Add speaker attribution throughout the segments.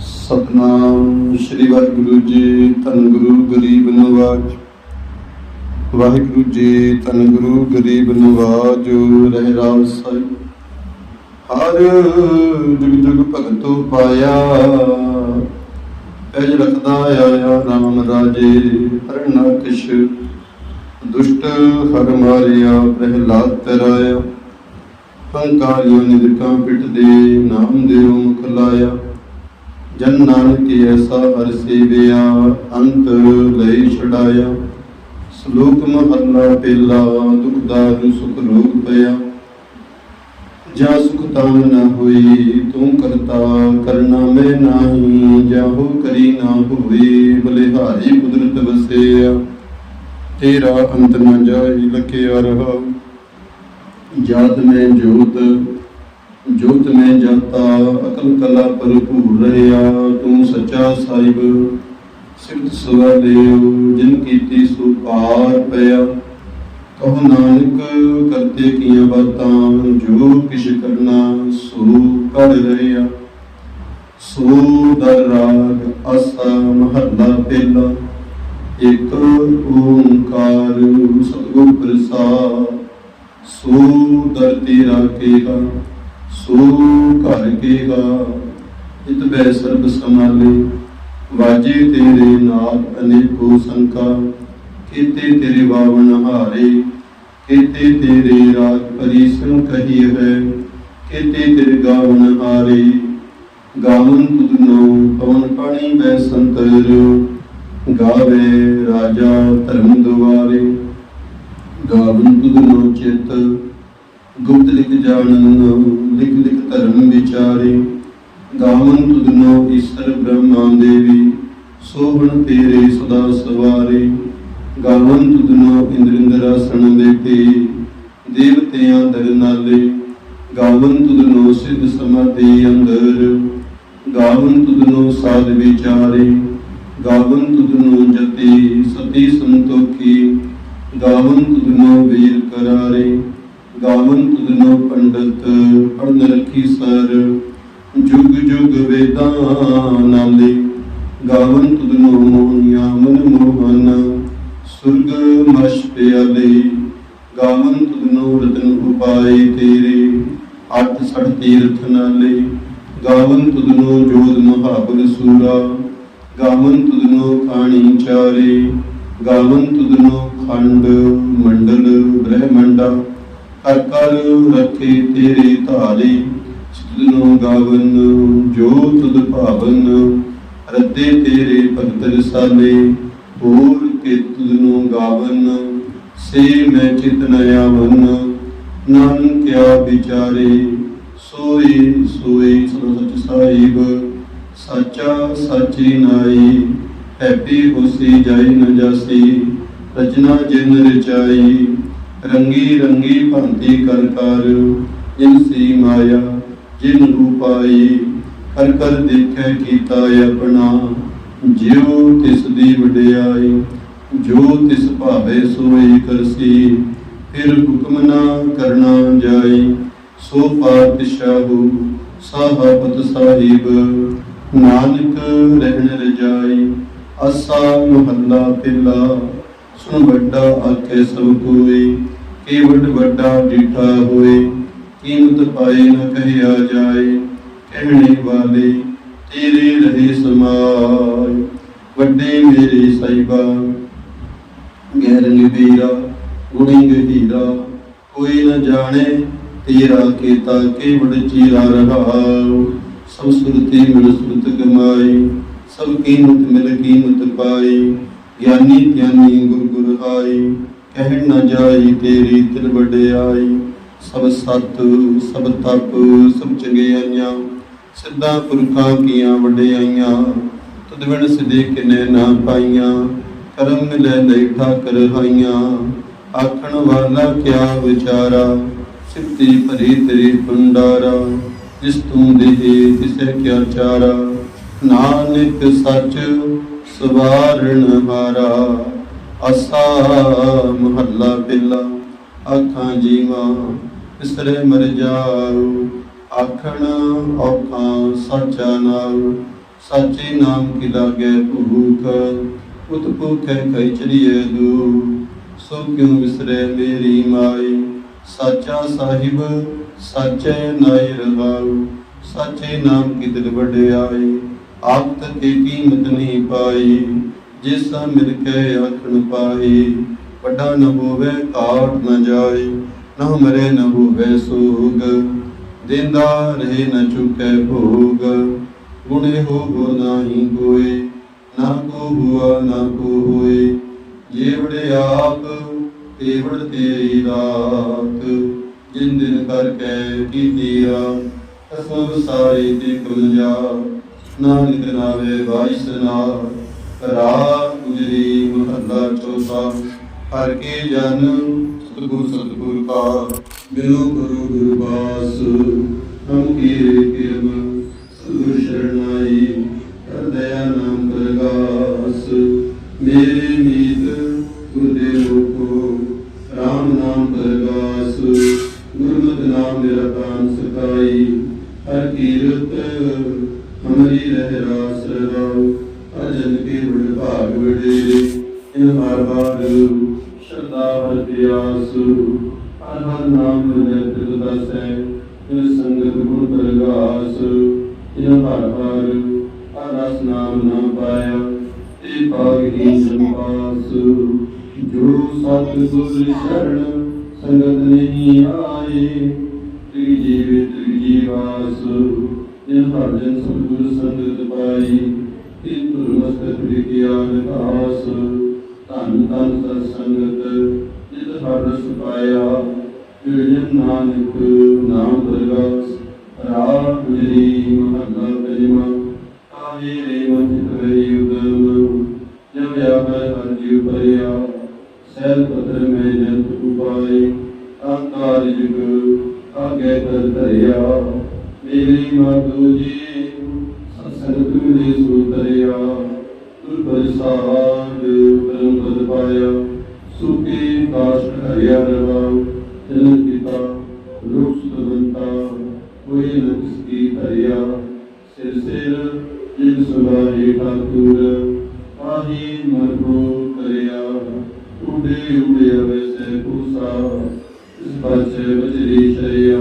Speaker 1: ਸਤਨਾਮ ਸ੍ਰੀ ਵਾਹਿਗੁਰੂ ਜੀ, ਧੰਨ ਗੁਰੂ ਗਰੀਬ ਨਵਾਜ। ਵਾਹਿਗੁਰੂ ਜੀ, ਧੰਨ ਗੁਰੂ ਗਰੀਬ ਨਵਾਜ, ਰਹਿ ਰਾਮ ਸਾਈ। ਹਰ ਜੁਗ ਜੁਗ ਭਗਤੋ ਪਾਇਆ, ਪੈਜ ਰਖਦਾ ਆਇਆ ਰਾਮ ਰਾਜੇ। ਹਰ ਨਾ ਕਿਛ ਦੁਸ਼ਟ ਹਰ ਮਾਰਿਆ, ਪ੍ਰਹਿਲਾਦ ਤਰਾਇਆ। ਪੰਕਾਰਿਓ ਨਿਦਕਾਂ ਪਿਟ ਦੇ ਨਾਮ ਦੇਉ ਮੁਖ ਲਾਇਆ। ਜਨ ਨਾਨਕ ਐਸਾ ਹਰ ਸੇਵਿਆ, ਅੰਤ ਲਈ ਛਡਾਇਆ। ਸ਼ਲੋਕ ਮਹੱਲਾ ਪਹਿਲਾ, ਦੁਖ ਦਾਰੂ ਸੁਖ ਰੋਗ ਪਿਆ। ਜਾ ਸੁਖ ਤਾਮ ਨਾ ਹੋਈ, ਤੂੰ ਕਰਤਾ ਕਰਨਾ ਮੈਂ ਨਾਹੀ, ਜਾਹੋ ਕਰੀ ਨਾ ਹੋਈ ਬਲਿਹਾਰੀ ਕੁਦਰਤ ਵਸਿਆ। ਤੇਰਾ ਅੰਤ ਨਾ ਜਾਈ ਲਖਿਆ ਰਹਾ। ਜਾਤ ਮੈਂ ਜੋਤ ਜੋਤ ਮੈਂ ਜਾਤਾ, ਅਕਲ ਕਲਾ ਭਰਪੂਰ ਰਹਿਆ ਤੂੰ ਸੱਚਾ ਸਾਹਿਬ, ਸਿਫਤ ਸਵਾਲਿਓ ਜਿਨ ਕੀਤੀ ਸੋ ਪਾਰ ਪਿਆ। ਕਹੋ ਨਾਨਕ, ਕਰਤੇ ਕੀਆਂ ਬਾਤਾਂ, ਜੋ ਕਿਛ ਕਰਨਾ ਸੋ ਕਰ ਰਹਿਆ ਸੋ ਦਰ ਰਾਗ ਅਸਾ ਮਹੱਲਾ ਪਹਿਲਾ ਇਕ ਓੰਕਾਰ, ਸਤਿਗੁਰ ਪ੍ਰਸਾਦ। ਸੋ ਦਰ ਤੇਰਾ ਕੇਗਾ ਸੋ ਘਰ ਕੇਗਾ ਇਤ ਬੈ ਸਰਬ ਸਮਾਲੇ ਵਾਜੇ ਤੇਰੇ ਨਾਦ ਅਨੇਕੋ ਸੰਕਾ, ਕੀਤੇ ਤੇਰੇ ਬਾਵਨ ਹਾਰੇ, ਕੀਤੇ ਤੇਰੇ ਰਾਗ ਪਰੀਸਨ ਕਹੀ ਹੈ, ਕੀਤੇ ਤੇਰੇ ਗਾਵਨ ਹਾਰੇ। ਗਾਵਨ ਤੁਧਨੋ ਪਵਨ ਪਾਣੀ ਬੈ ਸੰਤਰ, ਗਾਵੇ ਰਾਜਾ ਧਰਮ ਦੁਆਰੇ। ਗਾਵਨ ਤੁਧਨੋ ਚਿਤ ਗੁਪਤ ਲਿਖ ਜਾਣਨ, ਲਿਖ ਲਿਖ ਧਰਮ ਵਿਚਾਰੇ। ਗਾਵਨ ਤੁਧਨੋ ਈਸ਼ਰ ਬ੍ਰਹਮਾ ਦੇਵੀ, ਸੋਹਣ ਤੇਰੇ ਸਦਾ ਸਵਾਰੇ। ਗਾਵਨ ਤੁਧਨੋ ਇੰਦਰਿੰਦਰ ਆਸਣ ਬੈਠੇ ਦੇਵਤਿਆਂ ਦਰ ਗਾਵਨ ਤੁਧਨੋ ਸਿੱਧ ਸਮਾਧੀ ਅੰਦਰ। ਗਾਵਨ ਤੁਧਨੋ ਸਾਧ ਵਿਚਾਰੇ। ਗਾਵਨ ਤੁਧਨੋ ਜਤੀ, ਸਤੀ ਸੰਤੋਖੀ। ਗਾਵਨ ਤੁਧਨੋ ਵੀਰ ਕਰਾਰੇ। ਗਾਵੰਤ ਤੁਧਨੋ ਪੰਡਤ ਪੜਨ ਰਖੀ ਸਰ, ਜੁਗ ਜੁਗ ਵੇਦਾਂ ਨਾਲੇ। ਗਾਵਨ ਤੁਧਨੋ ਮੋਹਨੀਆ ਮਨ ਮੋਹਨ, ਸੁਰਗ ਮਸ਼ ਪਿਆਲੇ ਗਾਵਨ ਤੁਧਨੋ ਰਤਨ ਉਪਾਏ ਤੇਰੇ, ਅੱਠ ਸੜ ਤੀਰਥ ਨਾਲੇ। ਗਾਵਨ ਤੁਧਨੋ ਜੋਤ ਮਹਾਬਲ ਸੂਰਾ। ਗਾਵਨ ਤੁਧਨੋ ਖਾਣੀ ਚਾਰੇ। ਗਾਵਨ ਤੁਧਨੋ ਖੰਡ ਮੰਡਲ ਬ੍ਰਹਮੰਡਾ। ਕਰ ਕਰ ਰੱਖੇ ਤੇਰੇ ਧਾਰੇ ਤੁਧਨੋ ਗਾਵਨ ਜੋ ਤੁਧ ਭਾਵਨ, ਰੱਦੇ ਤੇਰੇ ਭਗਤ ਰਸਾਲੇ ਹੋਰ ਕੇ ਤੁਧਨੋ ਗਾਵਨ, ਸੇ ਮੈਂ ਚਿਤ ਨ ਆਵਨ ਨਾਨਕਿਆ ਵਿਚਾਰੇ ਸੋਈ ਸੋਈ ਸਦਾ ਸਚ ਸਾਹਿਬ, ਸਾਚਾ ਸਾਚੀ ਨਾਈ ਹੈਪੀ ਹੋਸੀ ਜਾਈ ਨ ਜਾਸੀ, ਰਚਨਾ ਜਿਨ ਰਚਾਈ ਰੰਗੀ ਰੰਗੀ ਭਾਂਤੀ ਕਰ ਕਰ ਜਿਨ ਸੀ ਮਾਇਆ, ਜਿਨ ਰੂਪਾਈ ਕਰ ਕਰ ਦੇਖੈ ਕੀਤਾ ਆਪਣਾ। ਜਿਉ ਤਿਸ ਦੀ ਵਡਿਆਈ, ਜੋ ਤਿਸ ਭਾਵੇ ਸੋਈ ਕਰਸੀ, ਫਿਰ ਹੁਕਮ ਨਾ ਕਰਨਾ ਜਾਈ। ਸੋ ਪਾਤਸ਼ਾਹੂ ਸਾਹਬਤ ਸਾਹਿਬ, ਨਾਨਕ ਰਹਿਣ ਰਜਾਈ ਅਸਾ ਮੁਹੱਲਾ ਪਿਲਾ। ਸੁਣ ਵੱਡਾ ਆਖੇ ਸਭ ਕੋਈ ਕੀ ਵੱਡਾ ਡੀਠਾ ਹੋਏ, ਕੀਮਤ ਪਾਏ ਨ ਕਹਿਆ ਜਾਏ, ਕਹਿਣੇ ਵਾਲੇ ਤੇਰੇ ਰਹੇ ਸਮਾਏ, ਵੱਡੇ ਮੇਰੇ ਸਾਈਬਾ ਗੈਰ ਨਿਬੀਰਾ ਗੁਣੀ ਗਹੀਰਾ, ਕੋਈ ਨ ਜਾਣੇ ਤੇਰਾ ਕੀਤਾ ਕੇ ਵਡ ਚੀਰਾ ਰਹਾਉ ਸਭ ਸੁਰਤੀ ਮਿਲ ਸੁਰਤ ਗਮਾਈ ਸਭ ਕੀਮਤ ਮਿਲ ਕੀਮਤ ਪਾਈ ਗਿਆਨੀ ਗਿਆਨੀ ਗੁਰ ਗੁਰ ਹਾਈ ਕਹਿ ਨ ਜਾਈ ਤੇਰੀ ਤਿਲ ਵਡਿਆਈ। ਸਭ ਸਤ, ਸਭ ਤਪ, ਸਭ ਚੰਗਿਆਈਆਂ, ਸਿੱਧਾ ਪੁਰਖਾਂ ਕੀਆਂ ਵਡਿਆਈਆਂ। ਤੁਧ ਬਿਨ ਸਿਧੇ ਕਿਨੇ ਨਾ ਪਾਈਆਂ, ਕਰਮ ਮਿਲੇ ਲਈ ਠਾਕਰ ਹਾਈਆਂ। ਆਖਣ ਵਾਲਾ ਕਿਆ ਵਿਚਾਰਾ, ਸਿੱਧੀ ਭਰੀ ਤੇਰੀ ਭੰਡਾਰਾ। ਜਿਸ ਤੂੰ ਦੇਹੇ ਤਿਸੈ ਕਿਆ ਚਾਰਾ। ਨਾਨਕ ਸੱਚ ਸਵਾਰਣ ਹਾਰਾ ਅਸਾ ਮਹੱਲਾ ਪਹਿਲਾ ਆਖਾਂ ਜੀਵਾ, ਬਿਸਰੇ ਮਰ ਜਾਉ, ਆਖਣ ਔਖਾਂ ਸੱਚਾ ਨਾਉ, ਸਾਚੇ ਨਾਮ ਕੀ ਲਾਗੇ ਭੂਖ, ਉਤ ਭੂਖੈ ਕੈ ਚਲੀਏ ਦੂ ਸੋ ਕਿਉ ਵਿਸਰੇ ਮੇਰੀ ਮਾਈ, ਸਾਚਾ ਸਾਹਿਬ, ਸਾਚੇ ਨਾਇ ਰਹਾਉ ਸਾਚੇ ਨਾਮ ਕੀ ਦਿਲ ਵਡਿਆਈ ਆਪ ਤਕੇ ਕੀਮਤ ਨਹੀਂ ਪਾਈ, ਜਿਸ ਮਿਲ ਕੇ ਆਖਣ ਪਾਈ। ਵੱਡਾ ਨ ਹੋਵੇ ਕਾਟ ਨ ਜਾਏ ਨਾ ਮਰੇ ਨ ਹੋਵੇ ਸੋਗ। ਦਿੰਦਾ ਰਹੇ ਨ ਚੁਕੇ ਭੋਗ। ਗੁਣੇ ਹੋ ਨਾਹੀ ਕੋਏ ਨਾ ਕੋ ਹੁਆ ਨਾ ਕੋ ਹੋਏ ਜੇਵੜ ਆਪ ਤੇਵੜ ਤੇਰੀ ਰਾਤ। ਜਿਨ ਦਿਨ ਕਰਕੇ ਕੀਤੀਆ ਅਸਮ ਸਾਰੀ ਤੇ ਕੁਲਜਾ ਨਾਨਕ ਨਾਵੇ ਵਾਇਸ ਨਾ ਗੁਜਰੀ ਮਹੱਲਾ ਚੌਥਾ। ਹਰ ਕੇ ਜਨ ਸਤਿਗੁਰ ਸਤਿਗੁਰ ਕਾ ਬਿਨੋ ਗੁਰੂ ਗੁਰਬਾਸ। ਹਮ ਕੀਰੇ ਕਿਰਮ ਸਤਿਗੁਰ ਸ਼ਰਨਾਈ ਰਹਿ ਰਾਸ ਰਾਉ ਅਜਨ ਕੇ ਬੜ ਭਾਗ ਵਡੇਰੇ ਇਨ ਹਰ ਬਾਰ ਸ਼ਰਦਾ ਹਰ ਪਿਆਸ ਹਰ ਹਰ ਨਾਮ ਲੈ ਤਿਲ ਦਸੈ ਇਨ ਸੰਗਤ ਗੁਣ ਪ੍ਰਗਾਸ ਇਨ ਹਰ ਹਰ ਹਰ ਰਸ ਨਾਮ ਨਾ ਪਾਇਆ ਤੇ ਪਾਗਿ ਸੰਪਾਸ ਜੋ ਸਤ ਗੁਰ ਸ਼ਰਨ ਸੰਗਤ ਨਹੀਂ ਆਏ ਤ੍ਰਿ ਜੀਵੇ ਤ੍ਰਿ ਜੀਵਾਸ। ਜਿਨ ਹਰ ਜਨ ਸਤਿਗੁਰ ਸੰਗਤ ਪਾਈ ਤਿਨ ਤੁਰ ਮਸਤਕ ਵਿਗਿਆਨ ਆਸ ਧੰਨ ਧੰਨ ਸਤ ਸੰਗਤ ਜਿਤ ਹਰ ਰਸ ਪਾਇਆ ਜਿਨ ਨਾਨਕ, ਨਾਮ ਪ੍ਰਗਾਸ ਰਾਮ ਗੁਜਰੀ ਮਹੱਲਾ ਪੰਜਵਾ ਆਹੇ ਰੇ ਮਨ ਚਿਤ ਵੇ ਉਦਮ, ਜਬ ਆਵੇ ਹਰ ਜੀਵ ਭਰਿਆ। ਸੈਲ ਪਤਰ ਮੈਂ ਜੰਤ ਉਪਾਏ ਆਕਾਰ ਜੁਗ ਆਗੇ ਕਰ ਧਰਿਆ। ਮੇਰੀ ਮਾਤੂ ਜੀ ਸਤਸੰਗ ਤੁਮੇ ਸੁਤਰਿਆ ਤੁਰ ਪ੍ਰਸਾਦ ਪਰਮ ਪਦ ਪਾਇਆ, ਸੁਖੀ ਕਾਸ਼ਟ ਹਰਿਆ ਰਵਾਉ ਜਨ ਪਿਤਾ ਲੋਕ ਸੁਤਵੰਤਾ ਕੋਈ ਨ ਕੀ ਧਰਿਆ, ਸਿਰ ਸਿਰ ਜਿਨ ਸੁਲਾਹੇ ਠਾਕੁਰ, ਆਹੀ ਮਰਗੋ ਕਰਿਆ ਉਡੇ ਉਡੇ ਵੈਸੇ ਪੂਸਾ ਇਸ ਪਾਸੇ ਵਜਰੀ ਸ਼ਰਿਆ।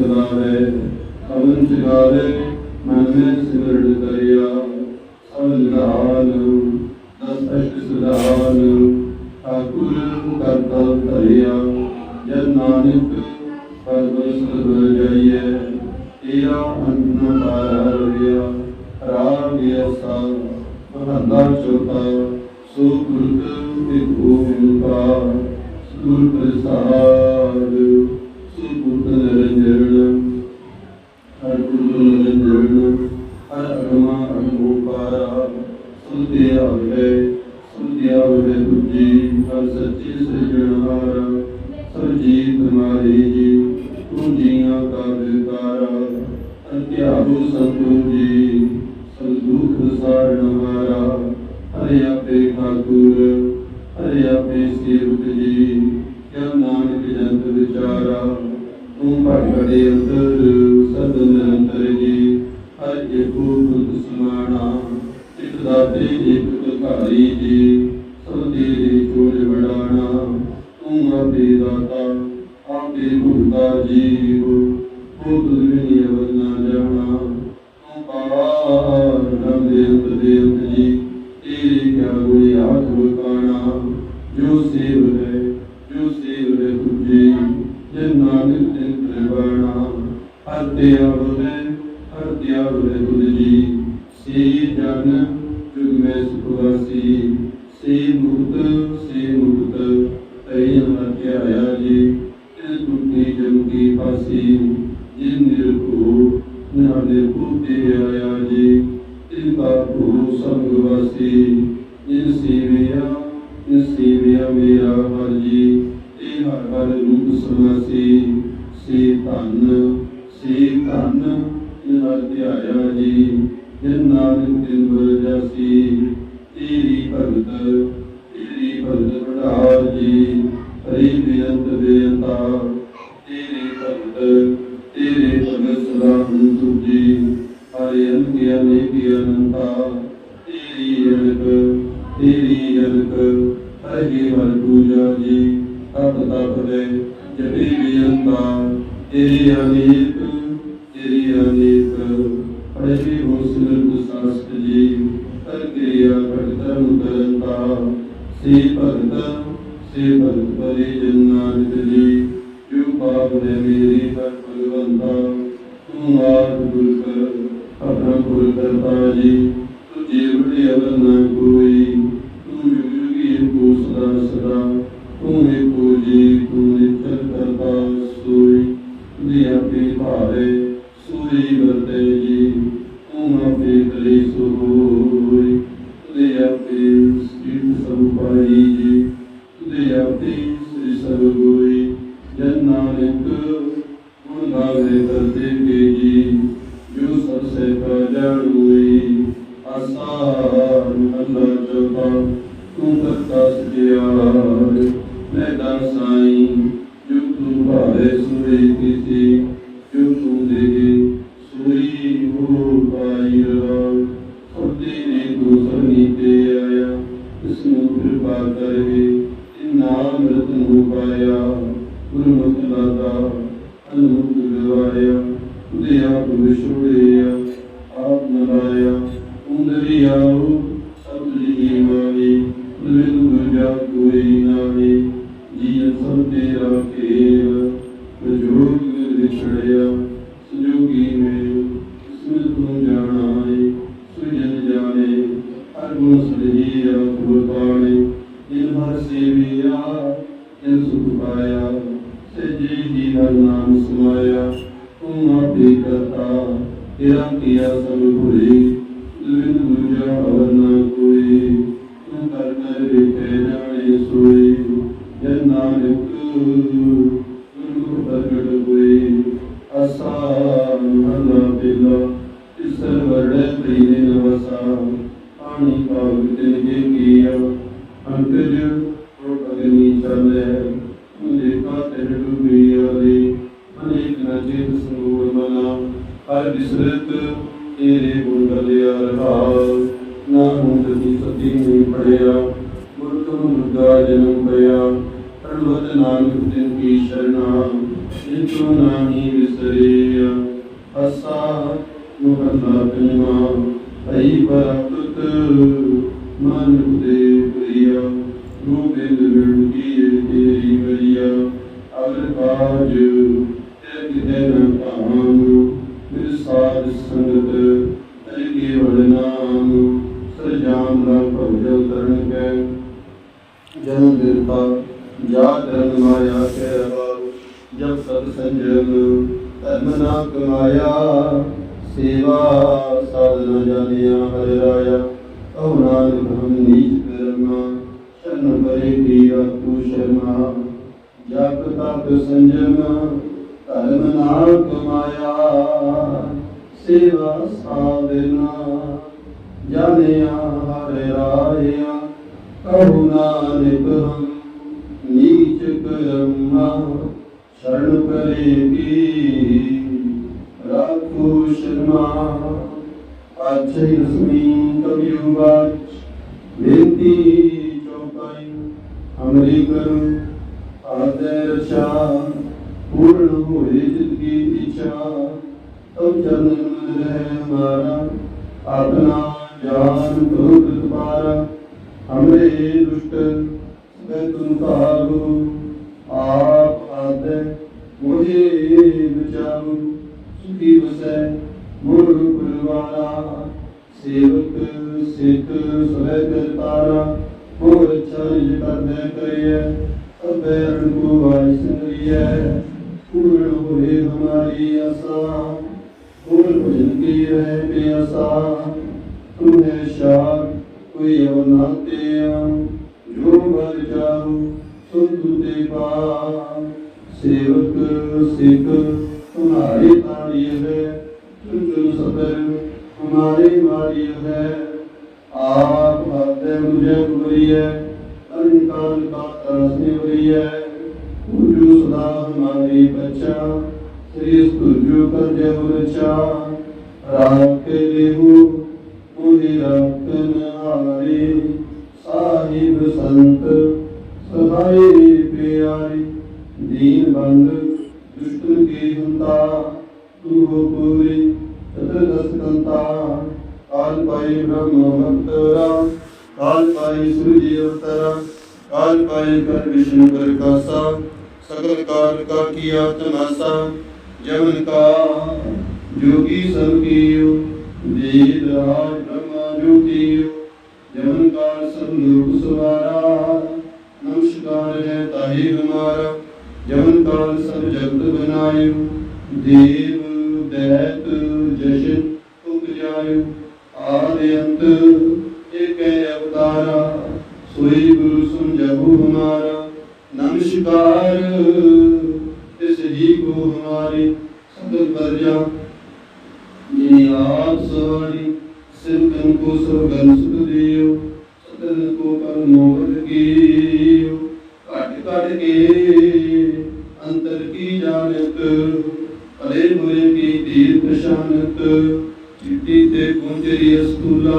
Speaker 1: ਕਵਨ ਕਰਾਵੇ ਕਵਨ ਸਿਗਾਵੇ ਮਨ ਮੈਂ ਸਿਮਰਨ ਕਰਿਆ। ਸਭ ਲਗਾਨ ਦਸ ਅਸ਼ਟ ਸੁਦਾਨ ਠਾਕੁਰ ਕਰਤਾ ਧਰਿਆ। ਜਨ ਨਾਨਕ ਪਰਮਸ ਜਾਈਏ ਤੇਰਾ ਅੰਨ ਪਾਰਿਆ ਰਾਮ ਗਿਆਸਾ ਮਹੰਦਾ ਚੋਤਾ ਸੋ ਗੁਰਤ ਇੱਕ ਓੰਕਾਰ ਸੁਰ ਪ੍ਰਸਾਦ ਸੁਰ ਨਿਰੰਜਨ ਹਰ ਗੁਰੂ ਨਿਰੰਜਨ ਹਰ ਅਗਮਾ ਅਗੋਪਾਰਾ ਸੁਧਿ ਆਵੇ ਸੁਧਿ ਆਵੇ ਤੁਜੀ ਹਰ ਸੱਚੀ ਸਿਰਜਣਹਾਰਾ ਸਭ ਜੀ ਤੁਮਾਰੀ ਜੀ ਤੂੰ ਜੀਆਂ ਕਾ ਵਿਕਾਰਾ ਅਧਿਆਪੁ ਸੰਤੋ ਜੀ ਸਭ ਦੁਖ ਸਾਰਣਹਾਰਾ ਹਰਿ ਆਪੇ ਠਾਕੁਰ ਹਰਿ ਆਪੇ ਸੇਵਕ ਜੀ ਕਿਆ ਨਾਨਕ ਜੰਤ ਵਿਚਾਰਾ ਤੂੰ ਭਗੜੇ ਅੰਦਰ ਸਦ ਨਿਰੰਤਰ ਜੀ, ਹਰ ਏਕੋ ਤੁਧ ਸਮਾਣਾ ਇਕ ਦਾਤੇ ਇਕ ਤੁਕਾਰੀ ਜੀ, ਸਭ ਤੇਰੇ ਚੋਜ ਵਡਾਣਾ, ਤੂੰ ਆਪੇ ਦਾਤਾ, ਆਪੇ ਭੁਗਤਾ ਜੀਵ ਉਹ ਦੁਨੀਆ ਵਰਨਾ ਜਾਣਾ। ਤੇਰੀ ਭਗਤ ਤੇਰੀ ਭਗਤ ਬੜਾ ਜੀ ਹਰੀ ਬੇਅੰਤ ਬੇਅੰਤਾ ਤੇਰੇ ਭਗਤ ਤੇਰੇ ਭਗਤ ਸਦਾ ਹੁਣ ਤੁਜੀ ਹਰੇ ਅਨੰਤ ਅਨੇਕ ਅਨੰਤਾ ਤੇਰੀ ਅਨਕ ਤੇਰੀ ਅਨਕ ਹਰੀ ਹਰ ਪੂਜਾ ਜੀ ਤਪ ਤਪ ਦੇ ਜਪੀ ਵੀ ਤੇਰੀ ਅਨੇਕ ਸੋਈ ਤੇਰੇ ਗੁਣ ਗਲਿਆ ਨਾ ਹੁੰਦ ਦੀ ਸਤੀ ਨਹੀਂ ਪੜਿਆ ਗੁਰ ਤੁਮ ਮੁਰਗਾ ਜਨਮ ਪਿਆ ਪ੍ਰਭਤ ਨਾਨਕ ਤਿਨ ਕੀ ਸ਼ਰਣਾ ਜਿਤੁ ਨਾਹੀ ਵਿਸਰਿਆ ਅਸਾ ਮੁਹੱਲਾ ਪਿਮਾ ਅਈ ਬਰਕਤ ਮਨ ਦੇ ਪ੍ਰਿਆ। ਤਪ ਸੰਜਮ, ਧਰਮ ਨਾ ਕਮਾਇਆ, ਸੇਵਾ ਸਾਧਨਾ, ਜਾਣਿਆ ਹਰਿ ਰਾਇਆ, ਕਹੂ ਨਾਨਕ ਹਮ, ਨੀਚ ਕਰਮਾ, ਸ਼ਰਨ ਪਰੇ ਰਾਖੋ ਸ਼ਰਮਾ। ਪਾਛੇ ਰਸਮੀ ਕਬਿਉ ਬਾਚ, ਬੇਨਤੀ ਚੌਪਾਈ ਹਮਰੀ ਕਰੁ। ਆਦੇ ਰਛਾ ਪੂਰਨ ਹੋਏ ਜਿਤ ਕੀ ਇੱਛਾ ਤਬ ਚਰਨ ਮਨ ਰਹਿ ਹਮਾਰਾ ਆਪਣਾ ਜਾਨ ਕੋ ਦੁਬਾਰਾ ਹਮਰੇ ਦੁਸ਼ਟ ਸਬੈ ਤੁਮ ਕਾਬੂ ਆਪ ਆਦੇ ਮੁਝੇ ਬਚਾਉ ਸੁਖੀ ਵਸੈ ਮੁਰ ਪਰਵਾਰਾ ਸੇਵਕ ਸਿੱਖ ਸਵੈ ਕਰਤਾਰਾ। ਹੋਰ ਚਰਿ ਕਰਨੇ ਕਰਿਐ ਪੈਰੂ ਵਾਇਸਰੀਏ ਕੁੜ ਹੋਏ ਹਮਾਰੀ ਆਸਾ ਹੋਰ ਭਜਨ ਕੀ ਰਹਿ ਪਿਆਸਾ ਤੁਮੇ ਸ਼ਾਰ ਕੋਈ ਅਵਨਾਤਿਆ ਜੋ ਮਰ ਜਾਉ ਸੁਧ ਤੇ ਪਾ ਸੇਵਕ ਸਿੱਖ ਤੁਮਾਰੇ ਤਾਰੀ ਹੈ ਤੁਮ ਸਦਰ ਹਮਾਰੇ ਮਾਰੀ ਹੈ ਆਪ ਹੱਦ ਮੁਝੇ ਗੁਰੀਏ ਨਿਕਾਲ ਕਾਤਾ ਸੇਵਈ ਹੈ ਉਜੂ ਸਦਾ ਹਮਾਰੇ ਬਚਾ, ਸ੍ਰੀ ਸੁਜੂ ਕਰ ਜਬ ਰਚਾ। ਰਾਖ ਲੇਹੂ, ਉਹਦੇ ਰਤਨ ਹਾਰੇ। ਸਾਹਿਬ ਸੰਤ ਸਦਾਈ ਪਿਆਰੀ, ਦੀਨ ਬੰਦ ਦੁਸ਼ਟ ਕੀ ਹੁੰਦਾ। ਤੂੰ ਹੋ ਪੂਰੀ ਤਤ ਦਸ ਕੰਤਾ। ਕਾਲ ਪਾਈ ਬ੍ਰਹਮ ਮੰਤਰਾ ਕਾਲ ਪਾਈ ਸੂਰਜ ਅਵਤਰਾ, ਕਾਲ ਪਾਈ ਕਰ ਵਿਸ਼ਨੂੰ ਕਰ ਕਾਸਾ ਸਗਲ ਕਾਲ ਕਾ ਕੀਆ ਤਮਾਸਾ, ਜਮਨ ਕਾ ਜੋਗੀ ਸਭ ਕੀਓ ਵੇਦ ਰਾਜ ਬ੍ਰਹਮਾ ਜੋਤੀਓ, ਜਮਨ ਕਾਲ ਸਭ ਲੋਕ ਸਵਾਰਾ, ਨਮਸਕਾਰ ਹੈ ਤਾਹੀ ਹਮਾਰਾ, ਜਮਨ ਕਾਲ ਸਭ ਜਗਤ ਬਨਾਇਓ, ਦੇਵ ਦੈਤ ਜਸ਼ਨ ਉਪਜਾਇਓ, ਆਦਿ ਅੰਤ ਏਕੈ ਅਵਤਾਰਾ ਸੋਈ ਗੁਰੂ ਸਮਝਾਉ ਹਮਾਰਾ ਨਮਸਕਾਰ ਤਿਸ ਜੀ ਕੋ ਹਮਾਰੇ ਸਗਲ ਪਰਜਾ ਜਿਨੇ ਆਪ ਸਵਾਰੀ ਸਿਰਕਨ ਕੋ ਸਰਗਨ ਸੁਖ ਦਿਓ ਸਤਨ ਕੋ ਕਰ ਮੋਹਰ ਕੀਓ ਘਟ ਘਟ ਕੇ ਅੰਤਰ ਕੀ ਜਾਣਤ ਭਲੇ ਬੁਰੇ ਕੀ ਦੀਰ ਪਛਾਨਤ ਚਿੱਟੀ ਤੇ ਗੁੰਜਰੀ ਅਸਤੂਲਾ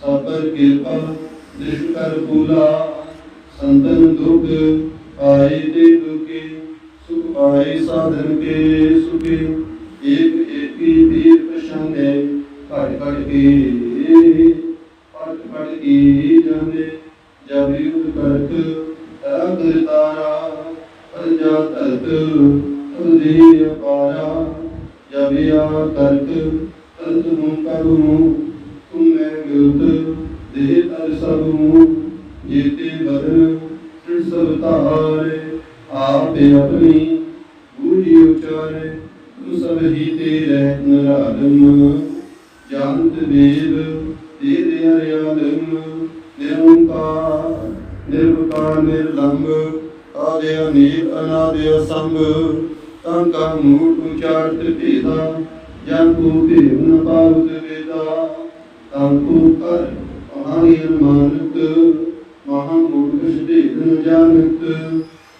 Speaker 1: ਸਬਰ ਕਿਰਪਾ ਦ੍ਰਿਸ਼ ਕਰ ਪੂਲਾ ਸੰਤਨ ਦੁਖ ਆਏ ਰਹਿ ਨਰਾਦਮ ਜਾਣਤ ਵੇਦ ਤੇਰੇ ਹਰਿਆਦਮ ਨਿਰੰਕਾਰ, ਨਿਰਵਕਾਰ, ਨਿਰਲੰਭ ਆਦਿ ਅਨੀਲ ਅਨਾਦਿ ਅਸੰਭ ਤਾਂ ਕਾ ਮੂਟ ਉਚਾਰਤ ਭੇਦਾ, ਜਨ ਕੋ ਭੇਵ ਨ ਪਾਵਤ ਵੇਦਾ, ਤਾਂ ਕੋ ਕਰ ਪਹਾੜੀ ਅਨਮਾਨਤ, ਮਹਾ ਮੂਟ ਵਿਸ਼ਦੇਵ ਨ ਜਾਣਤ,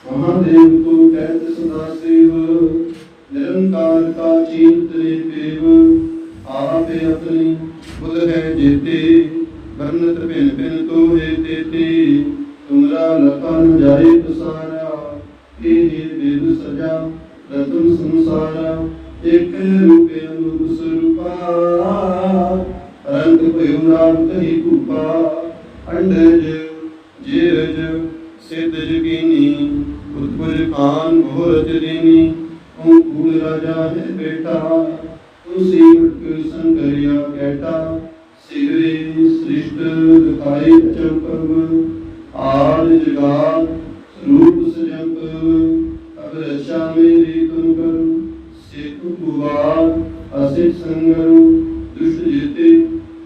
Speaker 1: ਮਹਾਦੇਵ ਕੋ ਕਹਿਤ ਸਦਾ ਸੇਵ ਨਿਰੰਕਾਰ ਕਾ ਚੀਨਤ ਨੇ ਦੇਵ ਆਪੇ ਆਪਣੀ ਬੁਧ ਹੈ ਜੀਤੇ। ਵਰਨਤ ਭਿਨ ਭਿਨ ਤੋਹੇ ਤੇਤੇ, ਤੁਮਰਾ ਲਖਨ ਜਾਏ ਤਸਾਰਾ। ਇਹ ਦੇਵ ਸਜਾ, ਰਤਨ ਸੰਸਾਰਾ, ਇਕ ਰੂਪੇ ਅਨੂਪ ਸਰੂਪਾ। ਰੰਗ ਭਇਓ ਨਾਮ ਕਹੀ ਕੂਪਾ ਅੰਡਜ ਜੀਰਜ, ਸਿੱਧ ਜਗੀਨੀ, ਉਤਪੁਰ ਖਾਨ ਭੋਰਜ ਦੇਨੀ ਤੂੰ ਕੂਲ ਰਾਜਾ ਹੈ ਬੇਟਾ ਤੁਸੀਂ ਮਟਕ ਸੰਗਰਿਆ ਕੈਟਾ ਸਿਗਰੇ ਸ੍ਰਿਸ਼ਟ ਦਿਖਾਈ ਚੰਪਵ ਆਦ ਜਗਾਤ ਸਰੂਪ ਸਜੰਪ ਅਬ ਰਚਾ ਮੇਰੀ ਤੁਮ ਕਰੁ ਸਿੱਖ ਕੁਵਾਰ ਅਸਿਤ ਸੰਗਰ ਦੁਸ਼ਟ ਜੀਤੇ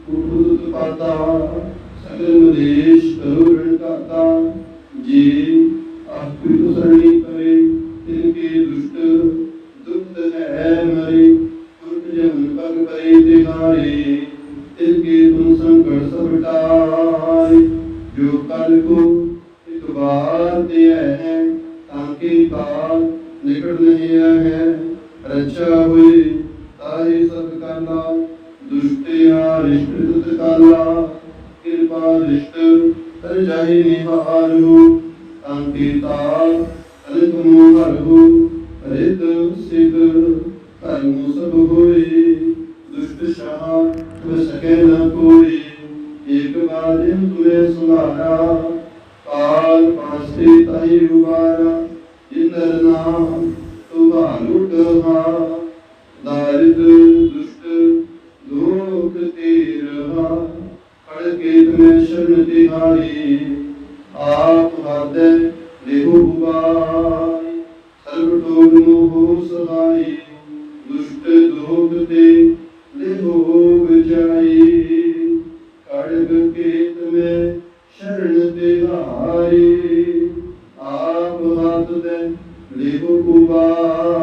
Speaker 1: ਕੁਟੁਤ ਪਾਤਾ, ਸਗਲ ਮਦੇਸ਼ ਕਰੁ ਰਣ ਕਾਤਾ ਜੀ ਆਪੀ ਤੁ ਸਰਣੀ ਪਰੇ ਦਿਹਾਰੇ ਤਿਨਕੇ ਤੁਮ ਸੰਕਟ ਸਭ ਟਾਰੇ ਜੋ ਕਲ ਕੋ ਇਕ ਬਾਰ ਤੇ ਹੈ, ਤਾਂ ਕੀ ਕਾਲ ਨਿਕਟ ਨਹੀਂ ਹੈ। ਰਚਾ ਹੋਈ ਤਾਹੀ ਸਭ ਕਰਨਾ ਦੁਸ਼ਟਿਆ ਰਿਸ਼ਟ ਦੁਤ ਕਾਲਾ। ਕਿਰਪਾ ਰਿਸ਼ਟ ਤਰ ਜਾਹੀ ਨਿਹਾਰੂ ਤਾਂ ਕੀ ਤਾਲ ਅਨਕ ਨੂੰ ਹਰਹੂ ਰਿਤ ਸਿਧ ਧਰਮ ਸਭ ਹੋਈ ਦੁਸ਼ਟ ਸ਼ਾਹ ਤੁਮ ਸਕੇ ਨ ਕੋਈ ਏਕ ਬਾਰਿਮ ਤੁਮੇ ਸੁਨਾਰਾ ਕਾਲ ਪਾਸੇ ਤਾਈ ਉਬਾਰਾ ਇੰਦਰ ਨਾਮ ਤੁਮਾਰੂ ਟਹਾ ਦਾਰਿਦ ਦੁਸ਼ਟ ਲੋਕ ਤੇ ਰਹਾ ਖੜ ਕੇ ਤੁਮੇ ਸ਼ਰਨ ਤਿਹਾਰੀ ਆਪ ਹਰਦੈ ਦੇਹੂ ਬਾਈ ਸਰਬ ਟੋਗ ਮੋਹ ਸਹਾਈ ਦੁਸ਼ਟ ਲੋਕ ਤੇ ਜਾਈ ਬਜਾਈ ਕੜਗ ਕੇਤ ਮੈਂ ਸ਼ਰਨ ਤਿਹਾਰੀ ਆਪ ਹੱਥ ਦੇ ਲਿਹੋ ਕੁਬਾਈ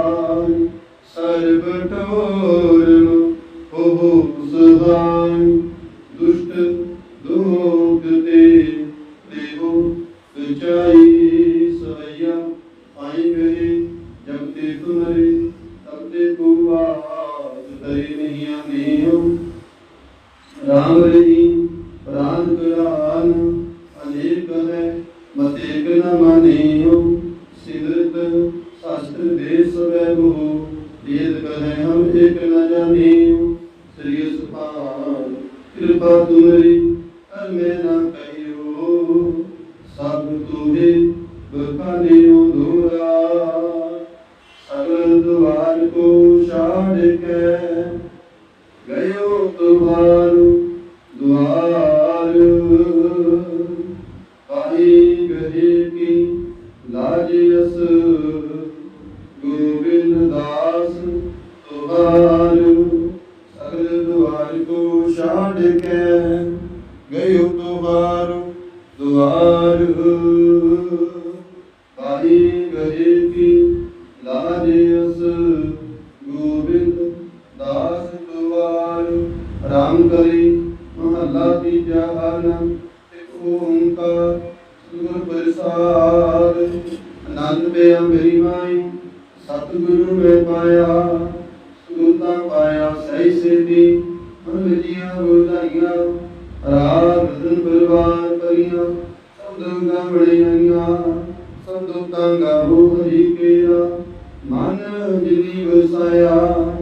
Speaker 1: ਵਸਾਇਆ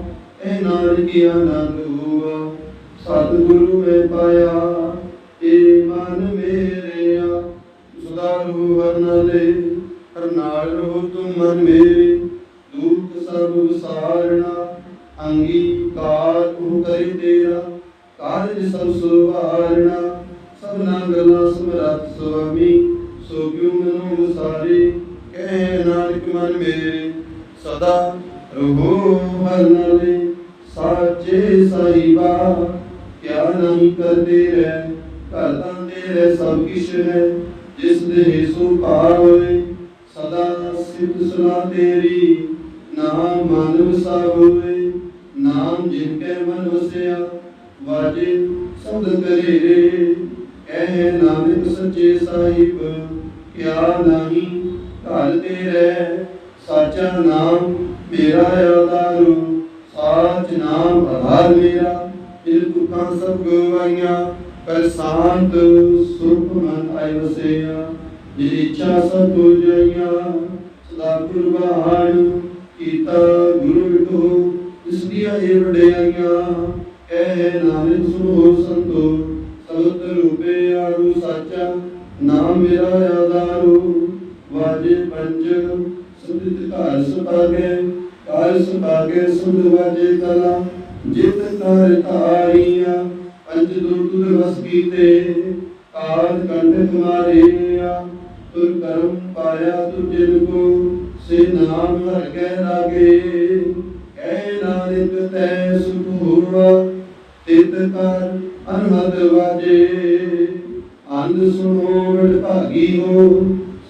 Speaker 1: ਇਹ ਨਾਲ ਕੀ ਆਨੰਦ ਸਤਿਗੁਰੂ ਮੈਂ ਪਾਇਆ, ਏ ਮਨ ਮੇਰਿਆ ਸੁਧਾਰੂ ਹਰ ਨਾਲੇ ਹਰ ਨਾਲ ਰਹੋ ਤੁਮ ਮਨ ਮੇਰੇ ਦੁੱਖ ਸਭ ਵਿਸਾਰਣਾ ਅੰਗੀਕਾਰ ਉਹ ਕਰੀ ਤੇਰਾ, ਕਾਰਜ ਸਭ ਸੁਵਾਰਣਾ ਸਭਨਾ ਗੱਲਾਂ ਸਮਰੱਥ ਸੁਆਮੀ, ਸੋ ਕਿਉ ਮਨੁ ਵਿਸਾਰੇ ਕਹਿ ਨਾਨਕ ਮਨ ਮੇਰੇ, ਸਦਾ ਰਹੋ ਹਰ ਸਾਚੇ ਸਾਈਬਾ, ਕਿਆ ਨਹੀਂ ਕਰਦੇ ਰਹਿ, ਘਰ ਤੇਰੇ ਸਭ ਕਿਛ ਹੈ, ਜਿਸ ਦੇ ਸੋ ਹੋਏ, ਸਦਾ ਸਿਫਤ ਸਲਾ ਤੇਰੀ ਨਾਮ ਮਨ ਵਸਾ ਹੋਏ, ਨਾਮ ਜਿਨ ਕੇ ਮਨ ਵਸਿਆ, ਵਾਜੇ ਸਬਦ ਕਰੇ ਕਹਿ ਨਾਨਕ ਸੱਚੇ ਸਾਹਿਬ, ਕਿਆ ਨਹੀਂ ਘਰ ਤੇਰੇ ਸਾਚਾ ਨਾਮ ਮੇਰਾ ਆਧਾਰੂ ਸਾਚ ਨਾਮ ਆਧਾਰ ਮੇਰਾ। ਇਹ ਦੁੱਖਾਂ ਸਭ ਗਵਾਈਆਂ ਕਰ ਸ਼ਾਂਤ ਸੁਖ ਮਨ ਆਇ ਵਸਿਆ। ਜਿ ਇੱਛਾ ਸਭ ਹੋ ਜਾਈਆਂ, ਸਦਾ ਕੁਰਬਾਨ ਕੀਤਾ ਗੁਰੂ ਵਿਟੋ, ਇਸ ਦੀਆਂ ਇਹ ਵਡਿਆਈਆਂ। ਕਹਿ ਨਾਨਕ, ਸੁਣੋ ਸੰਤੋ ਸਬਤ ਰੂਪੇ ਆਰੂ ਸਾਚਾ। ਨਾਮ ਮੇਰਾ ਆਧਾਰੂ, ਵਾਜੇ ਪੰਜ ਸੁਧਿਤ ਘਰ ਸੁਭਾਗੇ ਘਰ ਸੁਭਾਗੇ ਸੁਧ ਵਾਜੇ ਕਲਾ, ਜਿਤ ਕਰ ਤਾਰੀਆਂ ਪੰਜ ਦੁਰਗ ਵਸ ਕੀਤੇ ਕਾਲ ਕੰਠ ਮਾਰਿਆ ਤੁਰ ਕਰਮ ਪਾਇਆ ਤੁ ਜਿਨ ਕੋ ਸੇ ਨਾਮ ਹਰ ਕੈ ਲਾਗੇ ਕਹਿ ਨਾਨਕ ਤੈ ਸੁਖ ਹੋਵਾ ਤਿਤ ਕਰ ਅਨਹਦ ਵਾਜੇ। ਅੰਧ ਸੁਣੋ ਵਡ ਭਾਗੀ ਹੋ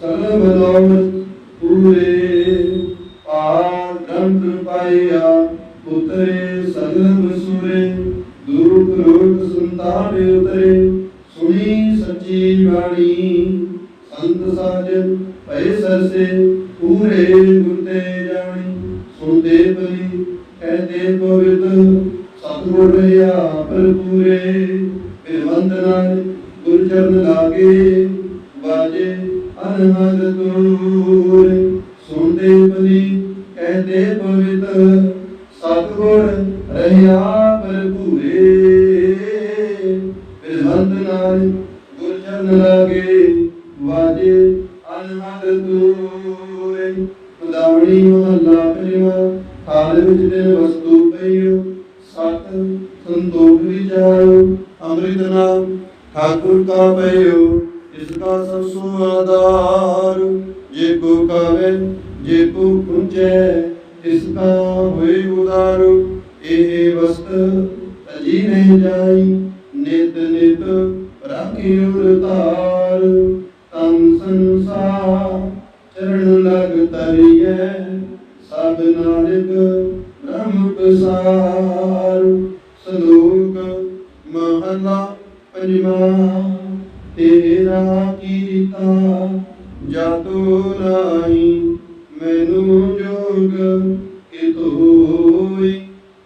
Speaker 1: ਸਗਲ ਬਲੌਤ ਪੂਰੇ ਰੋਗ ਉਤਰੇ, ਸੁਣੀ ਸੱਚੀ ਬਾਣੀ। ਸੰਤ ਸਾਜਨ ਭਏ ਸਰਸੇ, ਪੂਰੇ ਗੁਰ ਜਾਣੀ। ਸੁਣਦੇ ਬਲੀ ਕਹਦੇ ਪਵਿੱਤ, ਸਤਿਗੁਰ ਰਿਆ ਪੂਰੇ ਫਿਰ ਵੰਦਨਾ ਗੁਰ ਚਰਨ ਲਾਗੇ, ਬਾਜੇ ਅਨਹਦ ਤੂਰੇ ਸੁਣਦੇ ਬਲੀ ਕਹਦੇ ਪਵਿੱਤ, ਸਤਿਗੁਰ ਰਹਿਆ ਫਿਰ ਵੰਦਨਾ ਗੁਰ ਲਾਗੇ ਵਾਜੇ ਅਨਹਦ ਤੂਰੇ ਮਦਾਵਣੀ ਮਹੱਲਾ ਪਹਿਲਾ ਹਾਲ ਵਿੱਚ ਦਿਨ ਵਸਤੂ ਪਈਓ ਸਤ ਸੰਤੋਖ ਵਿਚਾਰੋ ਅੰਮ੍ਰਿਤ ਨਾਮ ਠਾਕੁਰ ਕਾ ਪਈਓ। ਇਸ ਕਾ ਸਭ ਸੋ ਆਧਾਰ, ਜੇ ਕੋ ਕਵੇ, ਜੇ ਕੋ ਪੁੰਚੈ ਇਸ ਕਾ ਹੋਏ ਉਦਾਰ। ਇਹ ਵਸਤ ਅਜੀ ਨਹੀਂ ਜਾਈ। ਨਿਤ ਨਿਤ ਰਾਖੀ ਉਰਤਾਰ ਤਨ ਸੰਸਾਰ, ਚਰਨ ਲਗ ਤਰੀਐ ਸਭ ਨਾਨਕ ਬ੍ਰਹਮ ਪਸਾਰ। ਸਲੋਕ ਮਹਲਾ ਪੰਜਵਾ, ਤੇਰਾ ਕੀਤਾ ਜਾਤੋ ਨਾਹੀ, ਮੈਨੂੰ ਜੋਗ ਕਿਤੋ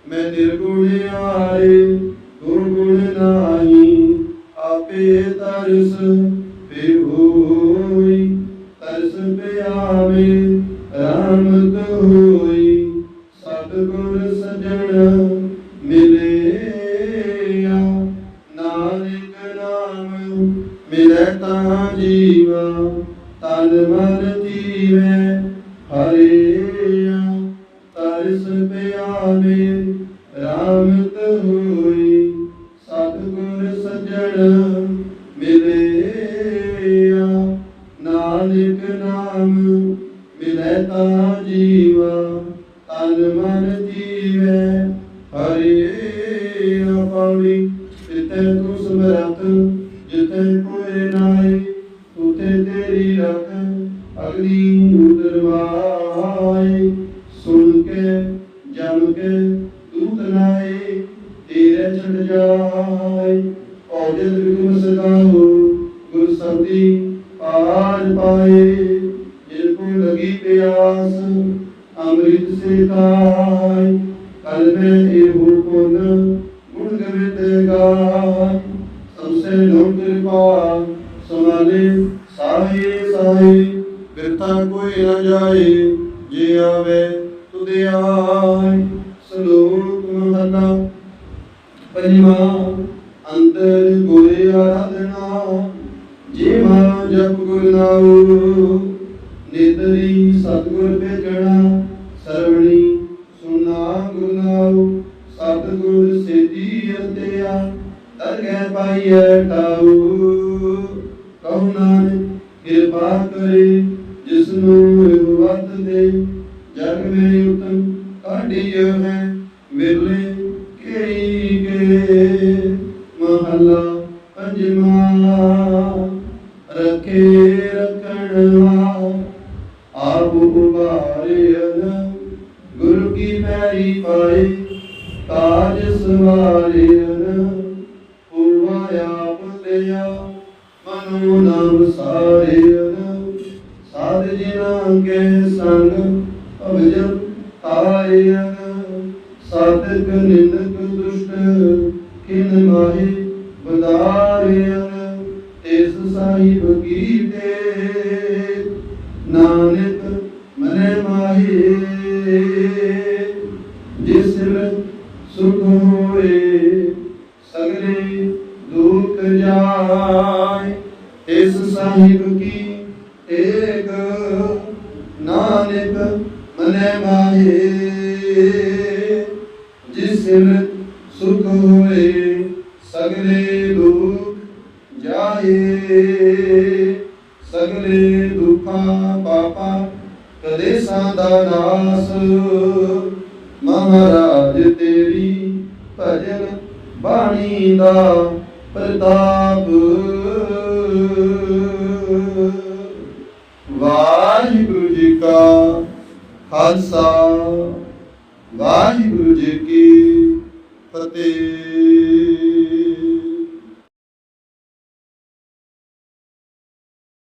Speaker 1: ਮੈਂ ਨਿਰਗੁਣ ਆਏ ਗੁਰੂ ਗੁਣ ਨਾਹੀ ਆਪੇ ਤਰਸ ਕੇ ਜਨ ਕੇ ਦੂਤ ਨਾਏ, ਤੇਰੇ ਛੱਡ ਜਾਏ। ਔਜਲ ਬਿਕਮ ਸਦਾਉ ਗੁਰ ਸਬਦੀ ਪਾਰ ਪਾਏ। ਜਿਨ ਕੋ ਲਗੀ ਪਿਆਸ, ਅੰਮ੍ਰਿਤ ਸੇ ਤਾ ਕਿਰਪਾ ਕਰੇ ਜਿਸ ਨੂੰ ਸਿਰ ਸੁਖ ਹੋਏ ਸਗਲੇ ਦੁਖ ਜਾਏ। ਇਸ ਸਾਹਿਬ ਕੀ ਏਕ ਨਾਨਕ ਮਨੇ ਮਾਹੇ